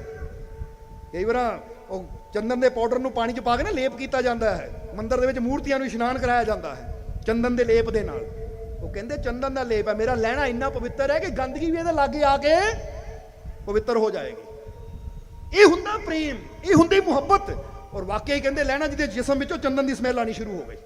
ਕਈ ਵਾਰ ਉਹ ਚੰਦਨ ਦੇ ਪਾਊਡਰ ਨੂੰ ਪਾਣੀ 'ਚ ਪਾ ਕੇ ਨਾ ਲੇਪ ਕੀਤਾ ਜਾਂਦਾ ਹੈ। ਮੰਦਰ ਦੇ ਵਿੱਚ ਮੂਰਤੀਆਂ ਨੂੰ ਇਸ਼ਨਾਨ ਕਰਾਇਆ ਜਾਂਦਾ ਹੈ, ਚੰਦਨ ਦੇ ਲੇਪ ਦੇ ਨਾਲ। ਉਹ ਕਹਿੰਦੇ, ਚੰਦਨ ਦਾ ਲੇਪ ਹੈ, ਮੇਰਾ ਲੈਣਾ ਇੰਨਾ ਪਵਿੱਤਰ ਹੈ ਕਿ ਗੰਦਗੀ ਵੀ ਇਹਦੇ ਲਾਗੇ ਆ ਕੇ ਪਵਿੱਤਰ ਹੋ ਜਾਏਗੀ। ਇਹ ਹੁੰਦਾ ਪ੍ਰੇਮ, ਇਹ ਹੁੰਦੀ ਮੁਹੱਬਤ। ਔਰ ਵਾਕਈ ਕਹਿੰਦੇ, ਲੈਣਾ ਜਿਹਦੇ ਜਿਸਮ ਵਿੱਚੋਂ ਚੰਦਨ ਦੀ ਸਮੈਲ ਆਣੀ ਸ਼ੁਰੂ ਹੋ ਗਈ।